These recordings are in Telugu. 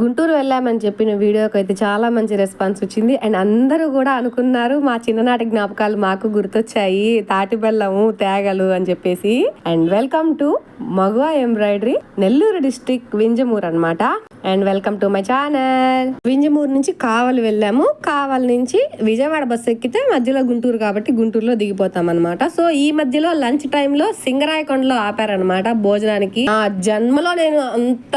గుంటూరు వెళ్ళామని చెప్పిన వీడియోకి అయితే చాలా మంచి రెస్పాన్స్ వచ్చింది. అండ్ అందరూ కూడా అనుకున్నారు మా చిన్ననాటి జ్ఞాపకాలు మాకు గుర్తొచ్చాయి. తాటి బెల్లము తేగలు అని చెప్పేసి. And welcome to Maguva embroidery Nellore district Vinjamur అనమాట and welcome to my channel. Vinjamuru నుంచి కావలి వెళ్ళాము. కావలి నుంచి విజయవాడ బస్సు ఎక్కితే మధ్యలో గుంటూరు కాబట్టి గుంటూరులో దిగిపోతాం అనమాట సో ఈ మధ్యలో లంచ్ టైంలో సింగరాయకొండలో ఆపారనమాట భోజనానికి. ఆ జన్మలో నేను అంత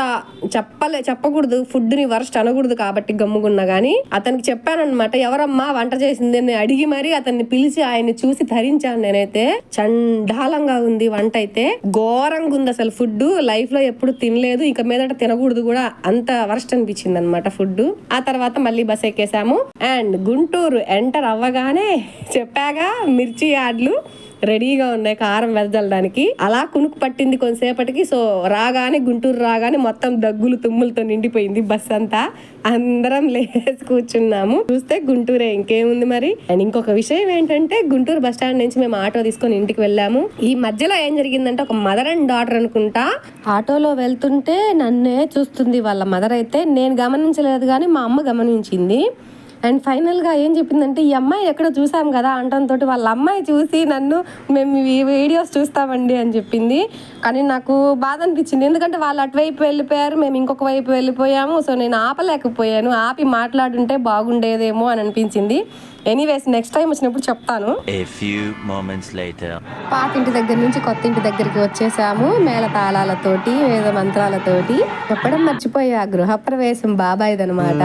చెప్పలే చెప్పకూడదు. ఫుడ్ని వర్స్ట్ వరస్ట్ అనకూడదు కాబట్టి గమ్ముగున్నా కానీ అతనికి చెప్పానమాట ఎవరమ్మా వంట చేసింది అని అడిగి మరీ అతన్ని పిలిచి ఆయన్ని చూసి ధరించాను నేనైతే. చండాలంగా ఉంది వంట అయితే. ఘోరంగా ఉంది అసలు ఫుడ్ లైఫ్లో ఎప్పుడు తినలేదు. ఇక మీదట తినకూడదు కూడా. అంత వరస్ట్ అనిపించింది అనమాట ఫుడ్ ఆ తర్వాత మళ్ళీ బస్ ఎక్కేసాము. అండ్ గుంటూరు ఎంటర్ అవ్వగానే చెప్పాగా మిర్చి యాడ్లు. రెడీగా ఉన్నాయి కారం వెదజల్లడానికి. అలా కునుకు పట్టింది కొంతసేపటికి సో రాగానే గుంటూరు రాగానే మొత్తం దగ్గులు తుమ్ములతో నిండిపోయింది బస్ అంతా. అందరం లేచి కూర్చున్నాము. చూస్తే గుంటూరే ఇంకేముంది మరి? అండ్ ఇంకొక విషయం ఏంటంటే గుంటూరు బస్ స్టాండ్ నుంచి మేము ఆటో తీసుకొని ఇంటికి వెళ్ళాము. ఈ మధ్యలో ఏం జరిగిందంటే ఒక మదర్ అండ్ డాటర్ అనుకుంటా. ఆటోలో వెళ్తుంటే నన్నే చూస్తుంది వాళ్ళ మదర్ అయితే. నేను గమనించలేదు కానీ మా అమ్మ గమనించింది. అండ్ ఫైనల్గా ఏం చెప్పిందంటే ఈ అమ్మాయి ఎక్కడో చూసాం కదా అంటంతో వాళ్ళ అమ్మాయి చూసి నన్ను మేము ఈ వీడియోస్ చూస్తామండి అని చెప్పింది. కానీ నాకు బాధ అనిపించింది. ఎందుకంటే వాళ్ళు అటువైపు వెళ్ళిపోయారు మేము ఇంకొక వైపు వెళ్ళిపోయాము. సో నేను ఆపలేకపోయాను. ఆపి మాట్లాడుంటే బాగుండేదేమో అని అనిపించింది. ఎనీవేస్ నెక్స్ట్ టైం వచ్చినప్పుడు చెప్తాను. పాత ఇంటి దగ్గర నుంచి కొత్త ఇంటి దగ్గరికి వచ్చేసాము మేళ తాళాలతోటి వేద మంత్రాలతోటి. చెప్పడం మర్చిపోయా గృహప్రవేశం బాబాయిదనమాట.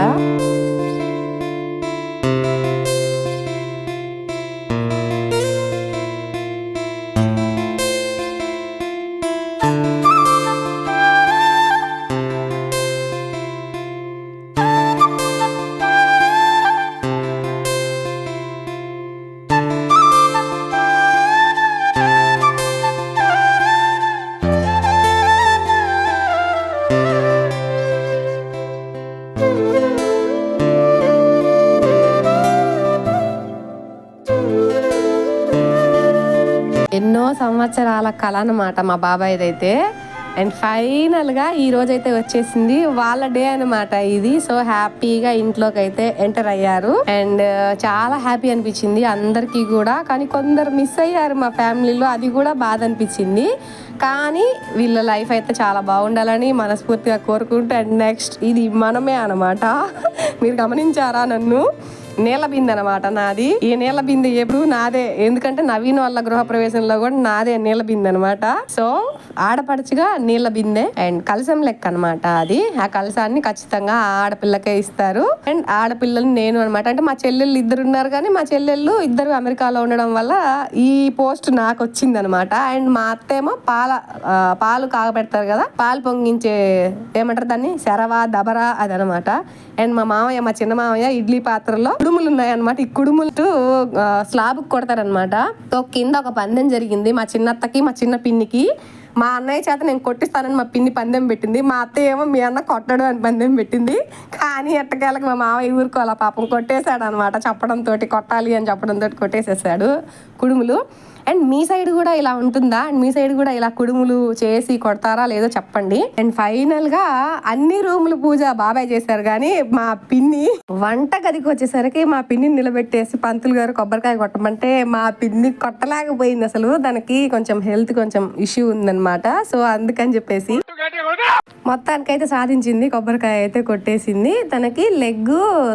ఎన్నో సంవత్సరాల కళ అనమాట మా బాబాయ్దైతే. అండ్ ఫైనల్గా ఈ రోజైతే వచ్చేసింది వాళ్ళ డే అనమాట ఇది. సో హ్యాపీగా ఇంట్లోకి అయితే ఎంటర్ అయ్యారు. అండ్ uh, చాలా హ్యాపీ అనిపించింది అందరికీ కూడా. కానీ కొందరు మిస్ అయ్యారు మా ఫ్యామిలీలో అది కూడా బాధ అనిపించింది. కానీ వీళ్ళ లైఫ్ అయితే చాలా బాగుండాలని మనస్ఫూర్తిగా కోరుకుంటూ అండ్ నెక్స్ట్ ఇది మనమే అన్నమాట. మీరు గమనించారా నన్ను? నీళ్ళ బిందె అనమాట నాది. ఈ నీళ్ళ బిందె ఎప్పుడు నాదే. ఎందుకంటే నవీన్ వాళ్ళ గృహ ప్రవేశంలో కూడా నాదే నీళ్ళ బిందె అనమాట సో ఆడపడుచుగా నీళ్ళ బిందె అండ్ కలసం లెక్క అనమాట అది. ఆ కలసాన్ని ఖచ్చితంగా ఆడపిల్లకే ఇస్తారు. అండ్ ఆడపిల్లలు నేను అనమాట అంటే మా చెల్లెళ్ళు ఇద్దరు ఉన్నారు కానీ మా చెల్లెళ్ళు ఇద్దరు అమెరికాలో ఉండడం వల్ల ఈ పోస్ట్ నాకు వచ్చింది అనమాట అండ్ మా అత్తేమో పాల పాలు కాగబెడతారు కదా పాలు పొంగించే ఏమంటారు దాన్ని? శరవా దబరా అదనమాట అండ్ మా మామయ్య మా చిన్న మామయ్య ఇడ్లీ పాత్రలో కుడుములు ఉన్నాయన్నమాట ఈ కుడుములు స్లాబ్ కొడతారనమాట సో కింద ఒక పందెం జరిగింది మా చిన్నత్తకి మా చిన్న పిన్నికి. మా అన్నయ్య చేత నేను కొట్టిస్తానని మా పిన్ని పందెం పెట్టింది. మా అత్తయ్య ఏమో మీ అన్న కొట్టడు అని పందెం పెట్టింది. కానీ ఎట్టకేళ్ళకి మా మామయ్య ఊరుకోవాల పాపం కొట్టేశాడు అనమాట చెప్పడంతో కొట్టాలి అని చెప్పడంతో కొట్టేసేసాడు కుడుములు. అండ్ మీ సైడ్ కూడా ఇలా ఉంటుందా? అండ్ మీ సైడ్ కూడా ఇలా కుడుములు చేసి కొడతారా లేదో చెప్పండి. అండ్ ఫైనల్గా అన్ని రూములు పూజ బాబాయ్ చేశారు కానీ మా పిన్ని వంట గదికి వచ్చేసరికి మా పిన్ని నిలబెట్టేసి పంతులు గారు కొబ్బరికాయ కొట్టమంటే మా పిన్ని కొట్టలేకపోయింది అసలు. దానికి కొంచెం హెల్త్ కొంచెం ఇష్యూ ఉందన్నమాట. సో అందుకని చెప్పేసి మొత్తానికైతే సాధించింది కొబ్బరికాయ అయితే కొట్టేసింది. తనకి లెగ్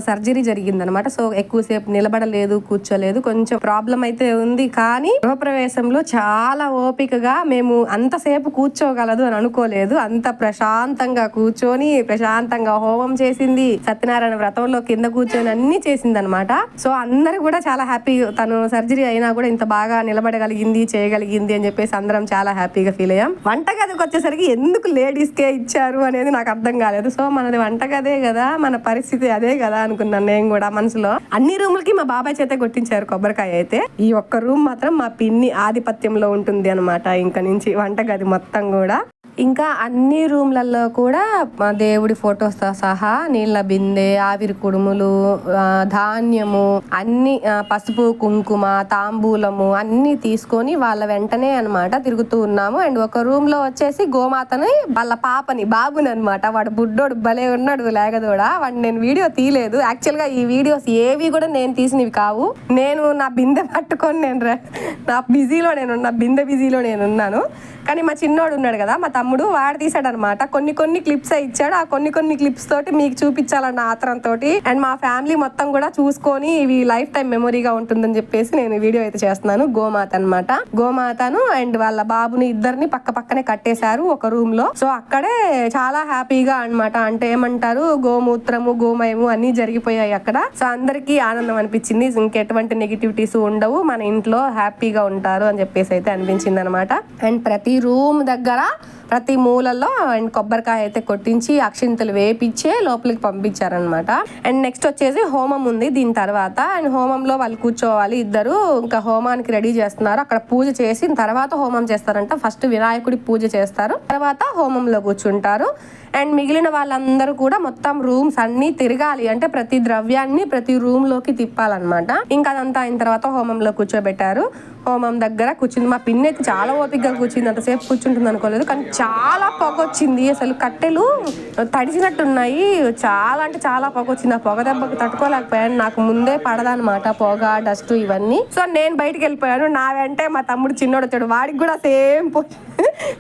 సర్జరీ జరిగింది అనమాట సో ఎక్కువసేపు నిలబడలేదు కూర్చోలేదు కొంచెం ప్రాబ్లం అయితే ఉంది. కానీ గృహప్రవేశంలో చాలా ఓపికగా మేము అంతసేపు కూర్చోగలదు అని అనుకోలేదు. అంత ప్రశాంతంగా కూర్చొని ప్రశాంతంగా హోమం చేసింది. సత్యనారాయణ వ్రతంలో కింద కూర్చొని అన్ని చేసింది అనమాట సో అందరు కూడా చాలా హ్యాపీ. తను సర్జరీ అయినా కూడా ఇంత బాగా నిలబడగలిగింది చేయగలిగింది అని చెప్పేసి అందరం చాలా హ్యాపీగా ఫీల్ అయ్యాం. వంటగదికి వచ్చేసరికి ఎందుకు లేదు కే ఇచ్చారు అనేది నాకు అర్థం కాలేదు. సో మనది వంటగదే కదా మన పరిస్థితి అదే కదా అనుకున్నాను నేను కూడా మనసులో. అన్ని రూములకి మా బాబాయ్ చేతే కొట్టించారు కొబ్బరికాయ అయితే. ఈ ఒక్క రూమ్ మాత్రం మా పిన్ని ఆధిపత్యంలో ఉంటుంది అనమాట ఇంకా నుంచి వంటగది మొత్తం కూడా. ఇంకా అన్ని రూమ్లలో కూడా మా దేవుడి ఫొటోస్తో సహా నీళ్ళ బిందె ఆవిరి కుడుములు ధాన్యము అన్ని పసుపు కుంకుమ తాంబూలము అన్ని తీసుకొని వాళ్ళ వెంటనే అనమాట తిరుగుతూ ఉన్నాము. అండ్ ఒక రూమ్లో వచ్చేసి గోమాతని వాళ్ళ పాపని బాబుని అనమాట వాడు బుడ్డోడు భలే ఉన్నాడు లేగదోడా. వాడు నేను వీడియో తీయలేదు. యాక్చువల్గా ఈ వీడియోస్ ఏవి కూడా నేను తీసినవి కావు. నేను నా బిందె పట్టుకొని నేను నా బిజీలో నేను నా బిందె బిజీలో నేను ఉన్నాను. కానీ మా చిన్నోడు ఉన్నాడు కదా మా తమ్ముడు వాడు తీసాడు అనమాట కొన్ని కొన్ని క్లిప్స్ ఇచ్చాడు. ఆ కొన్ని కొన్ని క్లిప్స్ తోటి మీకు చూపించాలన్న ఆత్రంతో అండ్ మా ఫ్యామిలీ మొత్తం కూడా చూసుకొని ఇవి లైఫ్ టైం మెమొరీగా ఉంటుందని చెప్పేసి నేను వీడియో అయితే చేస్తున్నాను. గోమాత అన్నమాట. గోమాతను అండ్ వాళ్ళ బాబుని ఇద్దరిని పక్క పక్కనే కట్టేశారు ఒక రూమ్లో. సో అక్కడే చాలా హ్యాపీగా అన్నమాట. అంటే ఏమంటారు? గోమూత్రము గోమయము అన్ని జరిగిపోయాయి అక్కడ. సో అందరికీ ఆనందం అనిపించింది. ఇంకెటువంటి నెగిటివిటీస్ ఉండవు. మన ఇంట్లో హ్యాపీగా ఉంటారు అని చెప్పేసి అయితే అనిపించింది అనమాట అండ్ ప్రతి రూమ్ దగ్గర ప్రతి మూలలో అండ్ కొబ్బరికాయ అయితే కొట్టించి అక్షింతలు వేపించే లోపలికి పంపించారనమాట అండ్ నెక్స్ట్ వచ్చేసి హోమం ఉంది దీని తర్వాత. అండ్ హోమంలో వాళ్ళు కూర్చోవాలి ఇద్దరు ఇంకా హోమానికి రెడీ చేస్తున్నారు. అక్కడ పూజ చేసిన తర్వాత హోమం చేస్తారంట. ఫస్ట్ వినాయకుడి పూజ చేస్తారు. తర్వాత హోమంలో కూర్చుంటారు. అండ్ మిగిలిన వాళ్ళందరూ కూడా మొత్తం రూమ్స్ అన్ని తిరగాలి. అంటే ప్రతి ద్రవ్యాన్ని ప్రతి రూమ్లోకి తిప్పాలన్నమాట. ఇంకా అదంతా అయిన తర్వాత హోమంలో కూర్చోబెట్టారు. హోమం దగ్గర కూర్చుంది. మా పిన్ని అయితే చాలా ఓపికగా కూర్చుంది. అంతసేపు కూర్చుంటుంది అనుకోలేదు. కానీ చాలా పొగ వచ్చింది. అసలు కట్టెలు తడిచినట్టున్నాయి చాలా అంటే చాలా పొగ వచ్చింది. ఆ పొగ దెబ్బకు తట్టుకోలేకపోయాను. నాకు ముందే పడదనమాట పొగ డస్ట్ ఇవన్నీ. సో నేను బయటికి వెళ్ళిపోయాను. నా వెంటే మా తమ్ముడు చిన్నోడు వచ్చాడు. వాడికి కూడా సేమ్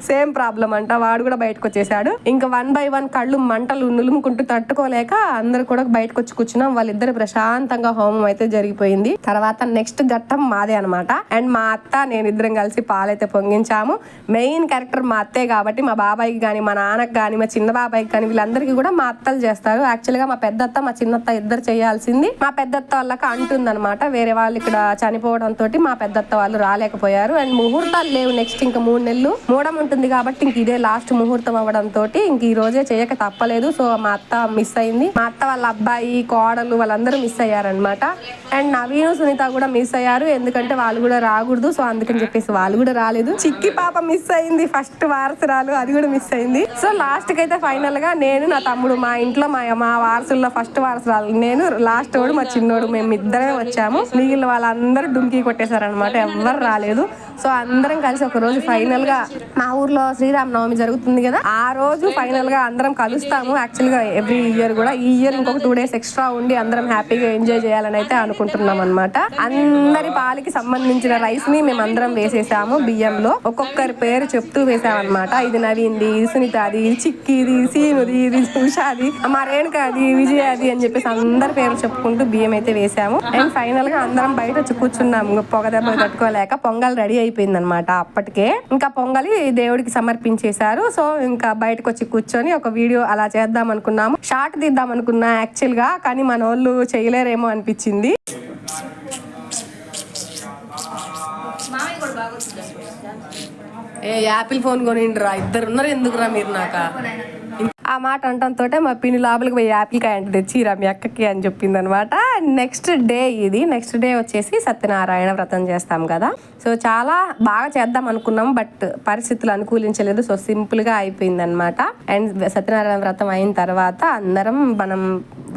సేమ్ ప్రాబ్లం అంట. వాడు కూడా బయటకు వచ్చేసాడు ఇంకా వన్ బై వన్ కళ్ళు మంటలు నులుముకుంటూ తట్టుకోలేక అందరు కూడా బయటకు వచ్చి కూర్చున్నాం. వాళ్ళిద్దరు ప్రశాంతంగా హోమం అయితే జరిగిపోయింది. తర్వాత నెక్స్ట్ ఘట్టం మాదే అనమాట అండ్ మా అత్త నేను ఇద్దరం కలిసి పాలైతే పొంగించాము. మెయిన్ క్యారెక్టర్ మా అత్తే కాబట్టి మా బాబాయ్కి కానీ మా నాన్నకి కానీ మా చిన్న బాబాయ్కి కానీ వీళ్ళందరికీ కూడా మా అత్తలు చేస్తారు. యాక్చువల్గా మా పెద్దత్త మా చిన్నత్త ఇద్దరు చేయాల్సింది. మా పెద్దత్త వాళ్ళకి అంటుందన్నమాట. వేరే వాళ్ళు ఇక్కడ చనిపోవడం తోటి మా పెద్దత్త వాళ్ళు రాలేకపోయారు. అండ్ ముహూర్తాలు లేవు నెక్స్ట్ ఇంకా మూడు నెలలు. మూడు ఉంటుంది కాబట్టి ఇంక ఇదే లాస్ట్ ముహూర్తం అవ్వడం తోటి ఇంక ఈ రోజే చేయక తప్పలేదు. సో మా అత్త మిస్ అయింది. మా అత్త వాళ్ళ అబ్బాయి కోడలు వాళ్ళందరూ మిస్ అయ్యారనమాట అండ్ నవీను సునీత కూడా మిస్ అయ్యారు. ఎందుకంటే వాళ్ళు కూడా రాకూడదు. సో అందుకని చెప్పేసి వాళ్ళు కూడా రాలేదు. చిక్కి పాప మిస్ అయింది. ఫస్ట్ వారసురాలు. అది కూడా మిస్ అయింది. సో లాస్ట్కి అయితే ఫైనల్గా నేను నా తమ్ముడు మా ఇంట్లో మా మా వారసుల్లో ఫస్ట్ వారసురాలు. నేను లాస్ట్ వాడు మా చిన్నోడు మేము ఇద్దరమే వచ్చాము. మిగిలిన వాళ్ళందరూ డుంకి కొట్టేశారనమాట ఎవ్వరు రాలేదు. సో అందరం కలిసి ఒక రోజు ఫైనల్గా మా ఊర్లో శ్రీరామ నవమి జరుగుతుంది కదా. ఆ రోజు ఫైనల్గా అందరం కలుస్తాము. యాక్చువల్గా ఎవ్రీ ఇయర్ కూడా. ఈ ఇయర్ ఇంకొక టూ డేస్ ఎక్స్ట్రా ఉండి అందరం హ్యాపీగా ఎంజాయ్ చేయాలని అయితే అనుకుంటున్నాం అనమాట అందరి పాలకి సంబంధించిన రైస్ని మేము అందరం వేసేసాము బియ్యంలో. ఒక్కొక్కరి పేరు చెప్తూ వేసామన్నమాట. ఇది నవీంది ఇది సునీతాది ఇది చిక్కిది సీనుది ఇది ఉషాది మా రేణుకాది విజయాది అని చెప్పేసి అందరి పేరు చెప్పుకుంటూ బియ్యం అయితే వేసాము. అండ్ ఫైనల్గా అందరం బయట వచ్చి కూర్చున్నాము పొగ దెబ్బ తట్టుకోలేక పొంగల్ రెడీ అయిపోయింది అనమాట అప్పటికే. ఇంకా పొంగలి దేవుడికి సమర్పించేశారు. సో ఇంకా బయటకు వచ్చి కూర్చొని ఒక వీడియో అలా చేద్దాం అనుకున్నాము. షార్ట్ తీద్దాం అనుకున్నా యాక్చువల్గా కానీ మన వాళ్ళు చేయలేరేమో అనిపించింది. ఏ యాపిల్ ఫోన్ కొనిండ్రా ఇద్దరు ఉన్నారు ఎందుకురా మీరు నాక? ఆ మాట అంటంతో మా పిన్ని లోపలికి పోయి యాపిల్ కాయ అంటే తెచ్చిరా మీ అక్కకి అని చెప్పింది అనమాట నెక్స్ట్ డే ఇది. నెక్స్ట్ డే వచ్చేసి సత్యనారాయణ వ్రతం చేస్తాం కదా. సో చాలా బాగా చేద్దాం అనుకున్నాం బట్ పరిస్థితులు అనుకూలించలేదు. సో సింపుల్గా అయిపోయింది అనమాట అండ్ సత్యనారాయణ వ్రతం అయిన తర్వాత అందరం మనం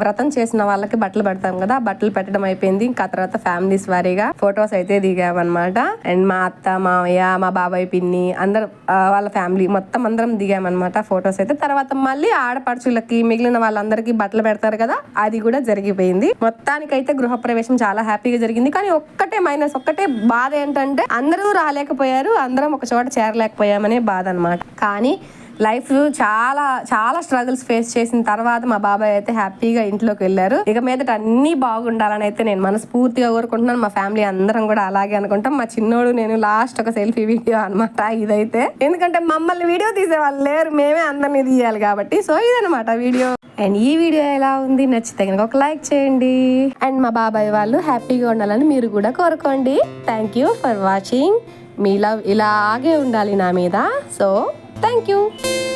వ్రతం చేసిన వాళ్ళకి బట్టలు పెడతాం కదా. బట్టలు పెట్టడం అయిపోయింది. ఇంకా తర్వాత ఫ్యామిలీస్ వారీగా ఫొటోస్ అయితే దిగామన్నమాట అండ్ మా అత్త మామయ్య మా బాబాయ్ పిన్ని అందరు వాళ్ళ ఫ్యామిలీ మొత్తం అందరం దిగామన్నమాట ఫొటోస్ అయితే. తర్వాత మళ్ళీ మళ్ళీ ఆడపడుచులకి మిగిలిన వాళ్ళందరికీ బట్టలు పెడతారు కదా అది కూడా జరిగిపోయింది. మొత్తానికైతే గృహప్రవేశం చాలా హ్యాపీగా జరిగింది. కానీ ఒక్కటే మైనస్ ఒక్కటే బాధ ఏంటంటే అందరూ రాలేకపోయారు అందరం ఒక చోట చేరలేకపోయామనే బాధ అనమాట కానీ లైఫ్ చాలా చాలా స్ట్రగుల్స్ ఫేస్ చేసిన తర్వాత మా బాబాయ్ అయితే హ్యాపీగా ఇంట్లోకి వెళ్ళారు. ఇక మీదట అన్ని బాగుండాలని అయితే నేను మనస్ఫూర్తిగా కోరుకుంటున్నాను. మా ఫ్యామిలీ అందరం కూడా అలాగే అనుకుంటాం. మా చిన్నోడు నేను లాస్ట్ ఒక సెల్ఫీ వీడియో అనమాట ఇదైతే. ఎందుకంటే మమ్మల్ని వీడియో తీసే వాళ్ళు లేరు. మేమే అందరినీ తీయాలి కాబట్టి. సో ఇదనమాట వీడియో. అండ్ ఈ వీడియో ఎలా ఉంది? నచ్చితే కనుక ఒక లైక్ చేయండి. అండ్ మా బాబాయ్ వాళ్ళు హ్యాపీగా ఉండాలని మీరు కూడా కోరుకోండి. థ్యాంక్ యూ ఫర్ వాచింగ్ మీ లవ్ ఇలాగే ఉండాలి నా మీద. So Thank you.